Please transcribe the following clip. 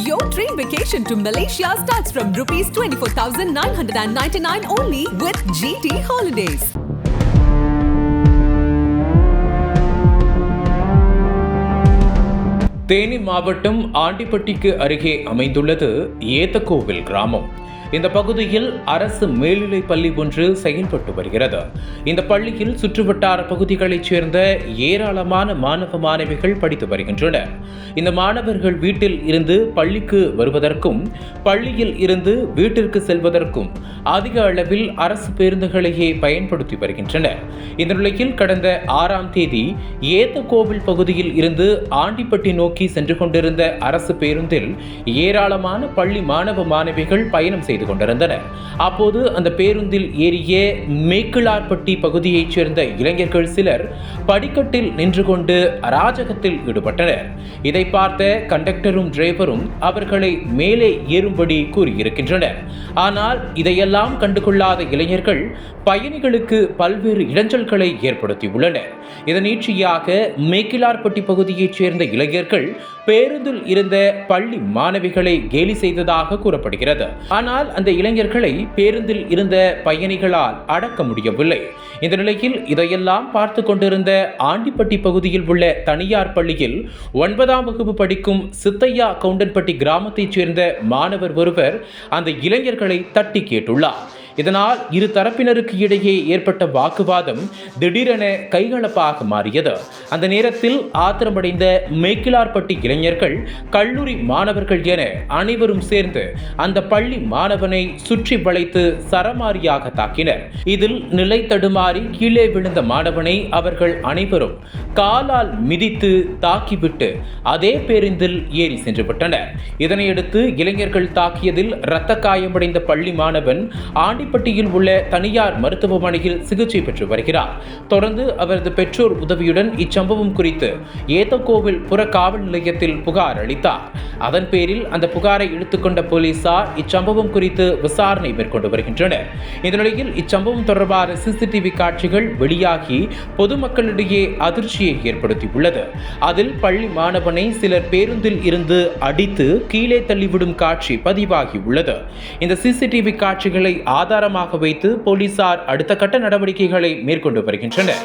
Your dream vacation to Malaysia starts from rupees 24,999 only with GT Holidays. Theni மாவட்டம் ஆண்டிப்பட்டிக்கு அருகே அமைந்துள்ளது ஏத்தக்கோவில் கிராமம் இந்த பகுதியில் அரசு மேல்நிலைப் பள்ளி ஒன்று செயல்பட்டு வருகிறது. இந்த பள்ளியில் சுற்றுவட்டார பகுதிகளைச் சேர்ந்த ஏராளமான மாணவ மாணவிகள் படித்து வருகின்றனர். இந்த மாணவர்கள் வீட்டில் இருந்து பள்ளிக்கு வருவதற்கும் பள்ளியில் இருந்து வீட்டிற்கு செல்வதற்கும் அதிக அளவில் அரசு பேருந்துகளையே பயன்படுத்தி வருகின்றனர். இந்த நிலையில் கடந்த ஆறாம் தேதி ஏத்தக்கோவில் பகுதியில் இருந்து ஆண்டிப்பட்டி நோக்கி சென்று கொண்டிருந்த அரசு பேருந்தில் ஏராளமான பள்ளி மாணவ மாணவிகள் பயணம் செய்து கொண்டிருந்தனர் அப்போது அந்த பேருந்தில் ஏறிய மேக்கிளார்பட்டி பகுதியைச் சேர்ந்த இளைஞர்கள் சிலர் படிக்கட்டில் நின்று கொண்டு அராஜகத்தில் ஈடுபட்டனர். இதை பார்த்த கண்டக்டரும் டிரைவரும் அவர்களை மேலே ஏறும்படி கூறியிருக்கின்றனர். ஆனால் இதையெல்லாம் கண்டுகொள்ளாத இளைஞர்கள் பயணிகளுக்கு பல்வேறு இடைஞ்சல்களை ஏற்படுத்தியுள்ளனர். இதன் நீட்சியாக மேக்கிலார்பட்டி பகுதியைச் சேர்ந்த இளைஞர்கள் பேருந்தில் இருந்த பள்ளி மாணவிகளை கேலி செய்ததாக கூறப்படுகிறது. ஆனால் அந்த இளைஞர்களை பேருந்தில் இருந்த பயணிகளால் அடக்க முடியவில்லை. இந்த நிலையில் இதையெல்லாம் பார்த்து கொண்டிருந்த ஆண்டிப்பட்டி பகுதியில் உள்ள தனியார் பள்ளியில் ஒன்பதாம் வகுப்பு படிக்கும் சித்தையா கவுண்டன்பட்டி கிராமத்தைச் சேர்ந்த மாணவர் ஒருவர் அந்த இளைஞர்களை தட்டி கேட்டுள்ளார். இதனால் இரு தரப்பினருக்கு இடையே ஏற்பட்ட வாக்குவாதம் திடீரென கைகலப்பாக மாறியது. அந்த நேரத்தில் ஆத்திரமடைந்த மேக்கிலார்பட்டி இளைஞர்கள் கல்லூரி மாணவர்கள் என அனைவரும் சேர்ந்து அந்த பள்ளி மாணவனை சுற்றி வளைத்து சரமாரியாக தாக்கினர். இதில் நிலை தடுமாறி கீழே விழுந்த மாணவனை அவர்கள் அனைவரும் காலால் மிதித்து தாக்கிவிட்டு அதே பேருந்தில் ஏறி சென்று விட்டனர் இதனையடுத்து இளைஞர்கள் தாக்கியதில் இரத்த காயமடைந்த பள்ளி மாணவன் ஆண்டி கோவில்பட்டியில் உள்ள தனியார் மருத்துவமனையில் சிகிச்சை பெற்று வருகிறார். தொடர்ந்து அவரது பெற்றோர் உதவியுடன் இச்சம்பவம் குறித்து ஏத்தக்கோவில் புற காவல் நிலையத்தில் புகார் அளித்தார். அதன் பேரில் அந்த புகாரை இழுத்துக்கொண்ட போலீசார் இச்சம்பவம் குறித்து விசாரணை மேற்கொண்டு வருகின்றனர். இந்த நிலையில் இச்சம்பவம் தொடர்பான சிசிடிவி காட்சிகள் வெளியாகி பொதுமக்களிடையே அதிர்ச்சியை ஏற்படுத்தியுள்ளது. அதில் பள்ளி மாணவனை சிலர் பேருந்தில் இருந்து அடித்து கீழே தள்ளிவிடும் காட்சி பதிவாகி உள்ளது இந்த சிசிடிவி காட்சிகளை ஆதாரமாக வைத்து போலீசார் அடுத்த கட்ட நடவடிக்கைகளை மேற்கொண்டு வருகின்றனர்.